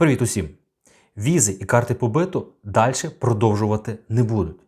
Привіт усім! Візи і карти побиту далі продовжувати не будуть.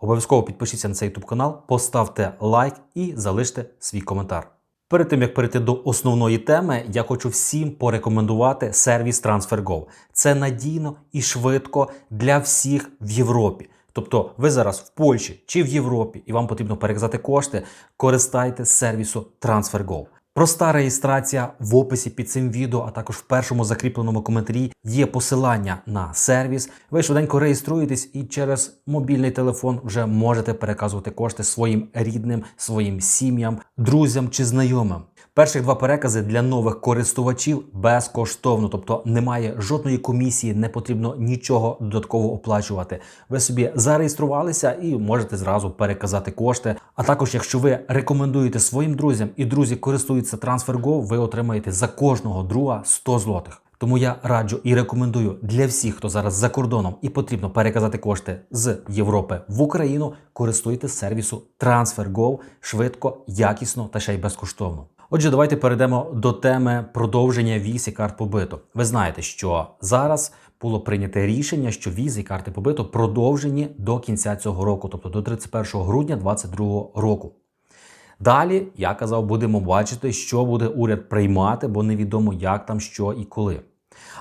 Обов'язково підпишіться на цей YouTube канал, поставте лайк і залиште свій коментар. Перед тим як перейти до основної теми, я хочу всім порекомендувати сервіс TransferGo. Це надійно і швидко для всіх в Європі. Тобто, ви зараз в Польщі чи в Європі, і вам потрібно переказати кошти, користайтесь сервісу TransferGo. Проста реєстрація в описі під цим відео, а також в першому закріпленому коментарі є посилання на сервіс. Ви швиденько реєструєтесь і через мобільний телефон вже можете переказувати кошти своїм рідним, своїм сім'ям, друзям чи знайомим. Перших два перекази для нових користувачів безкоштовно, тобто немає жодної комісії, не потрібно нічого додатково оплачувати. Ви собі зареєструвалися і можете зразу переказати кошти. А також, якщо ви рекомендуєте своїм друзям і друзі користуються TransferGo, ви отримаєте за кожного друга 100 злотих. Тому я раджу і рекомендую для всіх, хто зараз за кордоном і потрібно переказати кошти з Європи в Україну, користуйтесь сервісу TransferGo швидко, якісно та ще й безкоштовно. Отже, давайте перейдемо до теми продовження віз і карт побиту. Ви знаєте, що зараз було прийнято рішення, що візи і карти побиту продовжені до кінця цього року, тобто до 31 грудня 2022 року. Далі, я казав, будемо бачити, що буде уряд приймати, бо невідомо, як там, що і коли.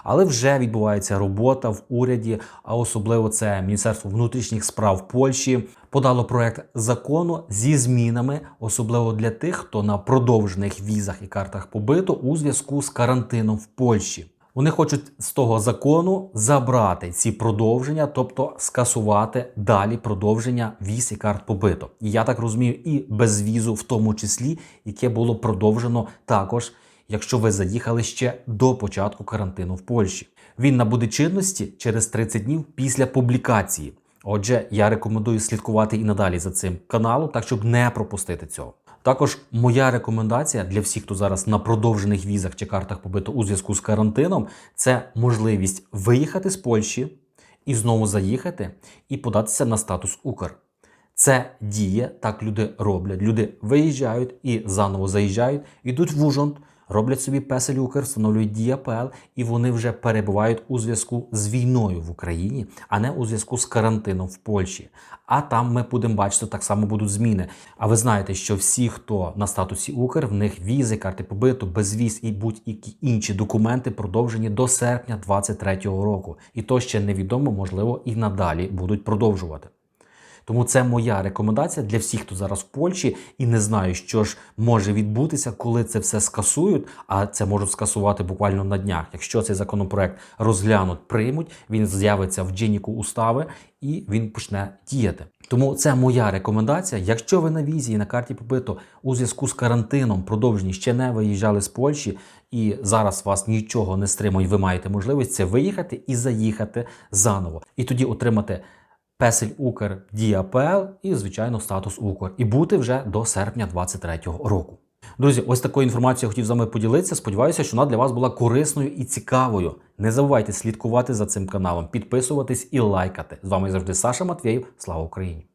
Але вже відбувається робота в уряді, а особливо це Міністерство внутрішніх справ Польщі подало проект закону зі змінами, особливо для тих, хто на продовжених візах і картах побиту у зв'язку з карантином в Польщі. Вони хочуть з того закону забрати ці продовження, тобто скасувати далі продовження віз і карт побиту. І я так розумію, і безвізу, в тому числі, яке було продовжено також якщо ви заїхали ще до початку карантину в Польщі. Він набуде чинності через 30 днів після публікації. Отже, я рекомендую слідкувати і надалі за цим каналом, так щоб не пропустити цього. Також моя рекомендація для всіх, хто зараз на продовжених візах чи картах побито у зв'язку з карантином, це можливість виїхати з Польщі і знову заїхати і податися на статус Укр. Це діє, так люди роблять. Люди виїжджають і заново заїжджають, йдуть в Ужгород, роблять собі песель Укр, встановлюють ДІАПЛ, і вони вже перебувають у зв'язку з війною в Україні, а не у зв'язку з карантином в Польщі. А там ми будемо бачити, так само будуть зміни. А ви знаєте, що всі, хто на статусі Укр, в них візи, карти побиту, безвіз і будь-які інші документи продовжені до серпня 2023 року. І то ще невідомо, можливо, і надалі будуть продовжувати. Тому це моя рекомендація для всіх, хто зараз в Польщі і не знає, що ж може відбутися, коли це все скасують. А це можуть скасувати буквально на днях. Якщо цей законопроект розглянуть, приймуть, він з'явиться в джиніку устави і він почне діяти. Тому це моя рекомендація. Якщо ви на візі і на карті побиту у зв'язку з карантином продовжені ще не виїжджали з Польщі, і зараз вас нічого не стримує, ви маєте можливість це виїхати і заїхати заново, і тоді отримати. Песель Укр діапел і, звичайно, статус Укр. І бути вже до серпня 2023 року. Друзі, ось такою інформацією хотів з вами поділитися. Сподіваюся, що вона для вас була корисною і цікавою. Не забувайте слідкувати за цим каналом, підписуватись і лайкати. З вами завжди Саша Матвєєв. Слава Україні!